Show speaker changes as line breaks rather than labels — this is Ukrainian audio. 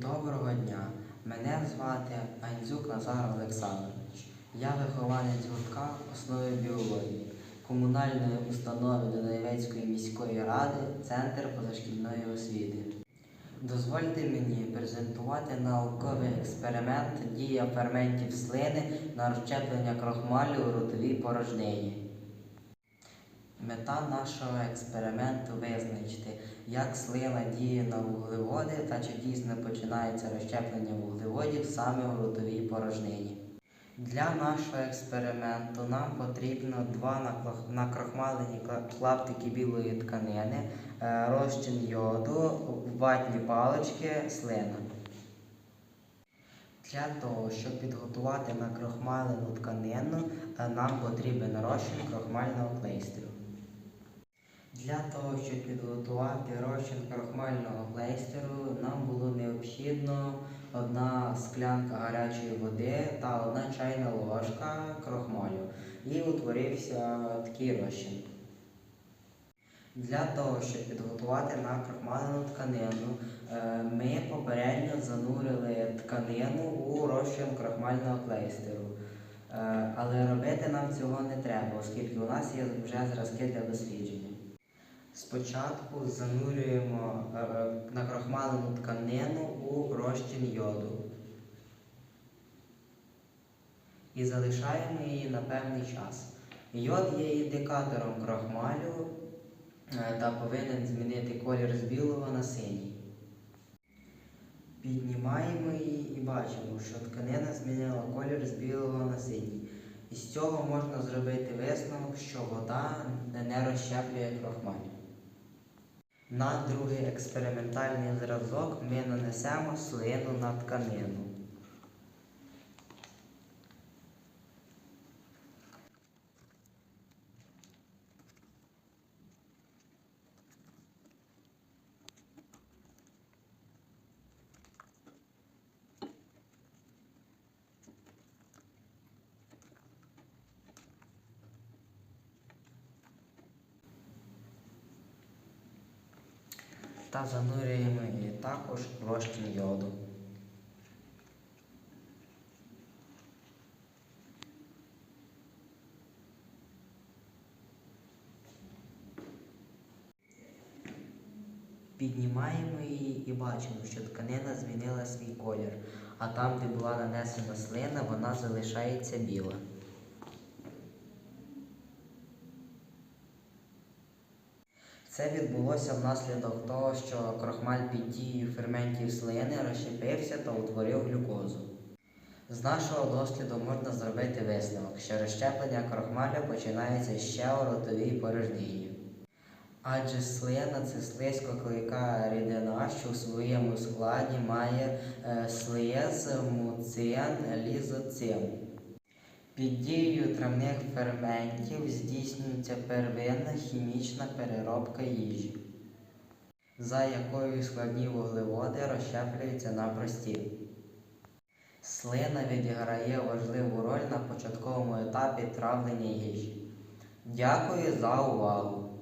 Доброго дня. Мене звати Андзюк Назар Олександрович. Я вихованець гуртка основи біології комунальної установи Донецької міської ради Центр позашкільної освіти. Дозвольте мені презентувати науковий експеримент дія ферментів слини на розщеплення крохмалю у ротовій порожнині. Мета нашого експерименту визначити, як слина діє на вуглеводи та чи дійсно починається розщеплення вуглеводів саме у ротовій порожнині. Для нашого експерименту нам потрібно два накрохмалені клаптики білої тканини, е, розчин йоду, ватні палички, слина. Для того, щоб підготувати накрохмалену тканину, е, нам потрібен розчин крохмального клейстеру. Для того, щоб підготувати розчин крохмального клейстеру, нам було необхідно одна склянка гарячої води та одна чайна ложка крохмалю. І утворився такий розчин. Для того, щоб підготувати накрохмалену тканину, е, ми попередньо занурили тканину у розчин крохмального клейстеру. Е, Але робити нам цього не треба, оскільки у нас є вже зразки для дослідження. Спочатку занурюємо е, е, накрохмалену тканину у розчин йоду і залишаємо її на певний час. Йод є індикатором крохмалю е, та повинен змінити колір з білого на синій. Піднімаємо її і бачимо, що тканина змінила колір з білого на синій. І з цього можна зробити висновок, що вода не розщеплює крохмаль. На другий експериментальний зразок ми нанесемо слину на тканину. Та занурюємо її також розчин йоду. Піднімаємо її і бачимо, що тканина змінила свій колір, а там, де була нанесена слина, вона залишається біла. Це відбулося внаслідок того, що крохмаль під дією ферментів слини розщепився та утворив глюкозу. З нашого досліду можна зробити висновок, що розщеплення крохмалю починається ще у ротовій порожнині. Адже слина це слизько клейка рідина, що у своєму складі має е, слиз, муцин, лізоцим. Під дією травних ферментів здійснюється первинна хімічна переробка їжі, за якою складні вуглеводи розщеплюються на прості. Слина відіграє важливу роль на початковому етапі травлення їжі. Дякую за увагу!